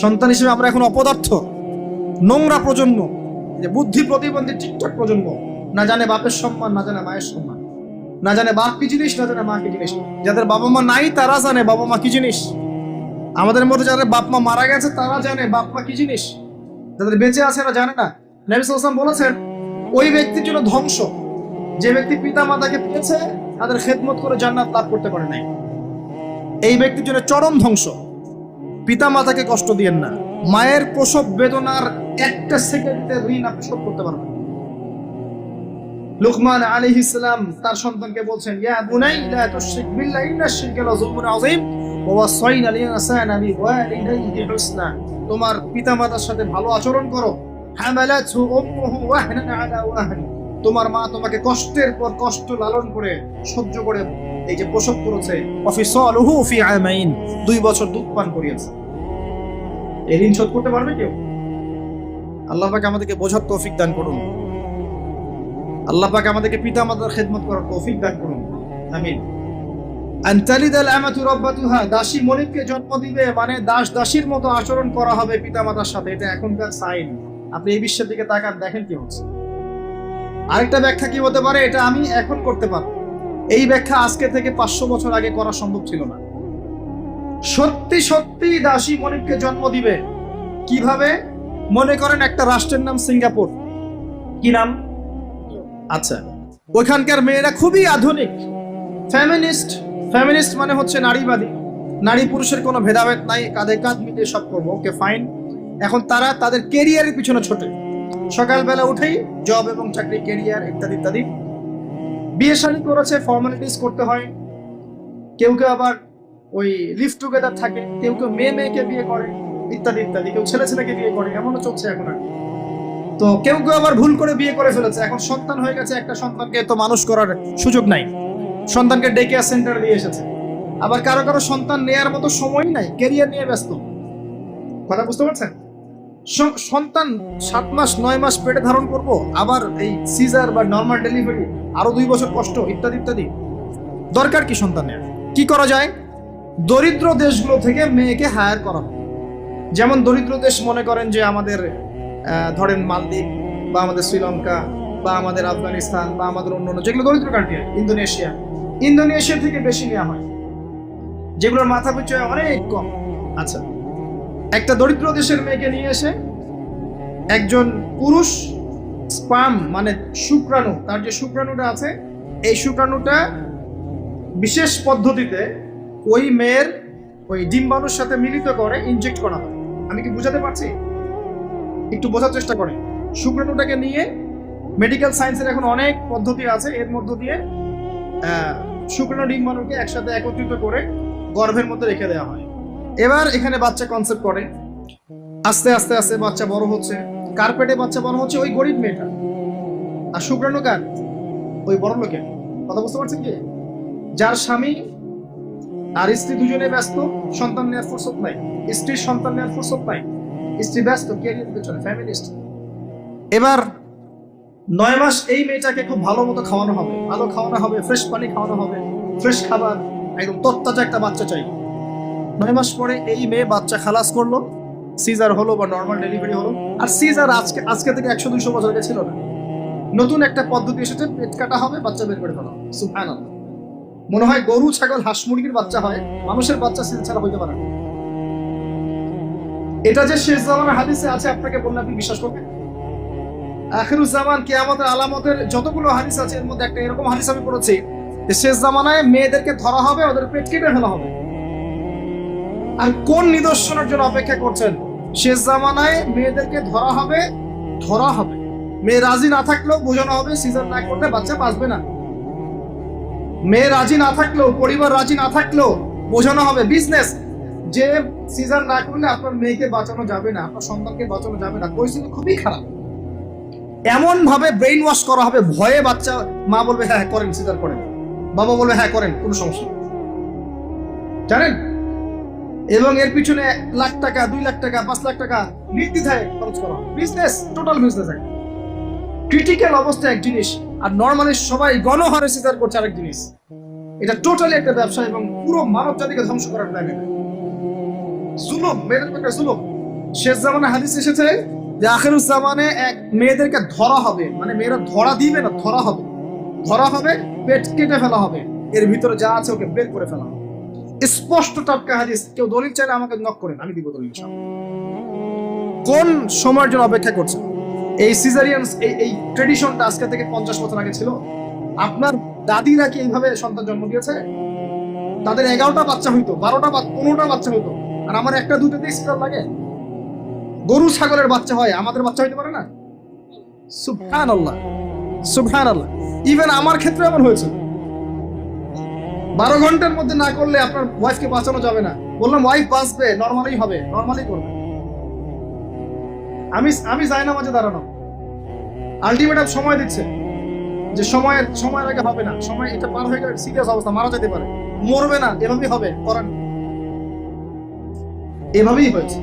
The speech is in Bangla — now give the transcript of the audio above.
সন্তান হিসেবে আমরা এখন অপদার্থ, নোংরা প্রজন্ম যে বুদ্ধি প্রতিবন্ধী ঠিকঠাক প্রজন্ম, না জানে বাপের সম্মান, না জানে মায়ের সম্মান, না জানে বাপ কি জিনিস, না জানে মা কি জিনিস, যাদের বাবা মা নাই তারা জানে বাবা মা কি জিনিস, আমাদের মধ্যে যাদের বাপ মা মারা গেছে তারা জানে বাপ মা কি জিনিস, যাদের বেঁচে আছে এরা জানে না। নবী সাল্লাম বলেছেন, ওই ব্যক্তির জন্য ধ্বংস, যে ব্যক্তি পিতা মাতাকে পেয়েছে, তাদের খেদমত করে জান্নাত লাভ করতে পারে নাই। এই ব্যক্তির জন্য চরম ধ্বংস। পিতা মাতাকে কষ্ট দিয়েন না। মায়ের প্রসব বেদনার একটা সেকেন্ডের ঋণ আপনি শোধ করতে পারবেন। লুকমান আলী ইসলাম তার সন্তানকে বলছেন, ইয়া বুনাই, লা তুশরিক বিল্লাহ, ইন্না আযীম, ওয়া হুসনা। তোমার পিতামাতার সাথে ভালো আচরণ করো। হামালাতহু উম্মুহু ওয়াহনান আলা ওয়াহন। তোমার মা তোমাকে কষ্টের পর কষ্ট লালন করে, সহ্য করে এই যে প্রসব করেছে দুই বছর দুধ পান করিয়েছে। এই ঋণ শোধ করতে পারবে কেউ? আল্লাহ পাক আমাদেরকে বোঝার তৌফিক দান করুন। আল্লাহ পাক আমাদেরকে পিতা মাতার খেদমত করার তৌফিক দান করুন। আমিন। দাসী মনিককে জন্ম দিবে মানে দাস দাসীর মতো আচরণ করা হবে পিতা মাতার সাথে, এটা এখনকার সাইন। আপনি এই বিশ্বের দিকে তাকান, দেখেন কি হচ্ছে। আরেকটা ব্যাখ্যা কি হতে পারে, এটা আমি এখন করতে পারব। এই ব্যাখ্যা আজকে থেকে পাঁচশো বছর আগে করা সম্ভব ছিল না। সত্যি সত্যি দাসী মনিককে জন্ম দিবে। কীভাবে? মনে করেন একটা রাষ্ট্রের নাম সিঙ্গাপুর। কি নাম? আচ্ছা। ওইখানকার মেয়েরা খুবই আধুনিক। ফ্যামিনিস্ট। ফ্যামিনিস্ট মানে হচ্ছে নারীবাদী। নারী পুরুষের কোনো ভেদাভেদ নাই, কাঁধে কাঁধ মিলিয়ে সব করব, ওকে ফাইন এখন তারা তাদের কেরিয়ারের পিছনে ছোটে। সকালবেলা উঠেই জব এবং চাকরি কেরিয়ার ইত্যাদি ইত্যাদি। বিয়ে শাদী করেছে ফর্মালিটিস করতে হয়। কেউ কেউ আবার ওই লিভ টুগেদার থাকে, কেউ কেউ মেয়ে মেয়েকে বিয়ে করে, ইত্যাদি ইত্যাদি। কেউ ছেলে ছেলেকে বিয়ে করে, এমনও চলছে এখন আর। তো কেউ কেউ আবার ভুল করে বিয়ে করে ফেলেছে। এখন সন্তান হয়ে গেছে একটা সন্তানকে তো মানুষ করার সুযোগ নাই। সন্তানকে ডে কেয়ার সেন্টারে দিয়ে এসেছে। আবার কারও কারও সন্তান নেয়ার মতো সময় নাই কেরিয়ার নিয়ে ব্যস্ত। কথা বুঝতে পারছেন? সন্তান সাত মাস, নয় মাস পেটে ধারণ করব, আবার এই সিজার বা নর্মাল ডেলিভারি আরও দুই বছর কষ্ট, ইত্যাদি ইত্যাদি। দরকার কি সন্তানের? কি করা যায়? দরিদ্র দেশগুলো থেকে মেয়েকে হায়ার করা। যেমন দরিদ্র দেশ মনে করেন যে আমাদের ধরেন মালদ্বীপ, বা আমাদের শ্রীলঙ্কা, বা আমাদের আফগানিস্তান, বা আমাদের অন্য অন্য, যেগুলো দরিদ্র কান্ট্রি ইন্দোনেশিয়া। ইন্দোনেশিয়া থেকে বেশি নেওয়া হয়। যেগুলোর মাথা পিছু অনেক কম। আচ্ছা। একটা দরিদ্র দেশের মেয়েকে নিয়ে এসে একজন পুরুষ স্পাম মানে শুক্রাণু, তার যে শুক্রাণুটা আছে, এই শুক্রাণুটা বিশেষ পদ্ধতিতে ওই মেয়ের ওই ডিম্বাণুর সাথে মিলিত করে ইনজেক্ট করা হয়। আমি কি বুঝাতে পারছি? একটু বোঝার চেষ্টা করে শুক্রাণুটাকে নিয়ে মেডিকেল সায়েন্সের এখন অনেক পদ্ধতি আছে। এর মধ্য দিয়ে শুক্রাণু, ডিম্বাণুকে একসাথে একত্রিত করে গর্ভের মধ্যে রেখে দেওয়া হয়। এবার এখানে বাচ্চা কনসেপ্ট করে। আস্তে আস্তে আস্তে বাচ্চা বড় হচ্ছে। কার্পেটে বাচ্চা বড় হচ্ছে ওই গরিব মেয়েটা। আর শুক্রাণু কার? ওই বড় লোকের। কথা বুঝতে পারছেন কি? যার স্বামী আর স্ত্রী দুজনে ব্যস্ত, সন্তান নেওয়ার ফুরসত নাই। স্ত্রীর সন্তান নেওয়ার ফুরসত নাই। স্ত্রী ব্যস্ত ক্যারিয়ার পেছনে ফ্যামিলিস্ট এবার নয় মাস এই মেয়েটাকে খুব ভালো মতো খাওয়ানো হবে। ভালো খাওয়ানো হবে ফ্রেশ পানি খাওয়ানো হবে ফ্রেশ খাবার, একদম তত্তাজা একটা বাচ্চা চাই। নয় মাস পরে এই মেয়ে বাচ্চা খালাস করল। সিজার হলো বা নর্মাল ডেলিভারি হলো। আর সিজার আজকে আজকে থেকে একশো দুইশো বছর আগে ছিল না। নতুন একটা পদ্ধতি এসেছে, পেট কাটা হবে, বাচ্চা বের করে ফেলা সুফান মনে হয় গরু, ছাগল, হাঁস, মুরগির বাচ্চা হয়, মানুষের বাচ্চা সিজার ছাড়া হইতে পারে না। এটা যে শেষ জামানের হাদিসে আছে, আপনাকে বললে আপনি বিশ্বাস করবেন? আখিরুজ্জামান কেয়ামতের আলামতের যতগুলো হাদিস আছে, এর মধ্যে একটা এরকম হাদিস আমি পড়েছি শেষ জামানায় মেয়েদেরকে ধরা হবে, ওদের পেট কেটে ফেলা হবে। আর কোন নিদর্শনের জন্য অপেক্ষা করছেন? শেষ জামানায় মেয়েদেরকে ধরা হবে ধরা হবে। মেয়ে রাজি না থাকলেও বোঝানো হবে সিজন না করলে বাচ্চা বাঁচবে না। মেয়ে রাজি না থাকলেও পরিবার রাজি না থাকলেও বোঝানো হবে বিজনেস যে সিজন না করলে আপনার মেয়েকে বাঁচানো যাবে না আপনার সন্তানকে বাঁচানো যাবে না। পরিস্থিতি খুবই খারাপ। এমন ভাবে ব্রেইন ওয়াশ করা হবে ভয়ে বাচ্চা মা বলবে হ্যাঁ হ্যাঁ, করেন সিজার করেন। বাবা বলবে হ্যাঁ করেন কোনো সমস্যা জানেন? এবং এর পিছনে লাখ টাকা, দুই লাখ টাকা, পাঁচ লাখ টাকা নির্দ্বিধায় খরচ করা বিজনেস টোটাল বিজনেস এক ক্রিটিক্যাল অবস্থা এক জিনিস, আর নর্মালি সবাই গণহারে সিজার করছে আরেক জিনিস। এটা টোটালি একটা ব্যবসা এবং পুরো মানব জাতিকে ধ্বংস করার প্ল্যান জুলুম, মেয়েদের একটা জুলুম। শেষ জামানে হাদিস এসেছে যে আখেরুজ জামানে এক মেয়েদেরকে ধরা হবে। মানে মেয়েরা ধরা দিবে না, ধরা হবে। ধরা হবে, পেট কেটে ফেলা হবে। এর ভিতরে যা আছে ওকে বের করে ফেলা হবে। স্পষ্ট টাটকা হাদিস, কেউ দলিল চাইলে আমাকে নক করেন, আমি দিব দলিল। কোন সময়ের জন্য অপেক্ষা করছেন? এই সিজারিয়ান এই এই ট্রেডিশনটা আজকে থেকে পঞ্চাশ বছর আগে ছিল। আপনার দাদিরা কি এইভাবে সন্তান জন্ম দিয়েছে? তাদের এগারোটা বাচ্চা হইতো, বারোটা পনেরোটা বাচ্চা হইতো। আর আমার একটা, দুটোতে স্টার লাগে। গরু, ছাগলের বাচ্চা হয়, আমাদের বাচ্চা হইতে পারে না? সুবহান আল্লাহ সুবহান আল্লাহ ইভেন আমার ক্ষেত্রে এমন হয়েছে। বারো ঘণ্টার মধ্যে না করলে আপনার ওয়াইফকে বাঁচানো যাবে না। বললাম ওয়াইফ বাঁচবে নর্মালি হবে নর্মালি করবে। আমি আমি যাই না মাঝে দাঁড়ানো। আলটিমেট সময় দিচ্ছে যে সময়ের সময়ের আগে হবে না। সময় এটা পার হয়ে গেলে সিরিয়াস অবস্থা, মারা যেতে পারে। মরবে না, এভাবেই হবে, করার এভাবেই হয়েছে।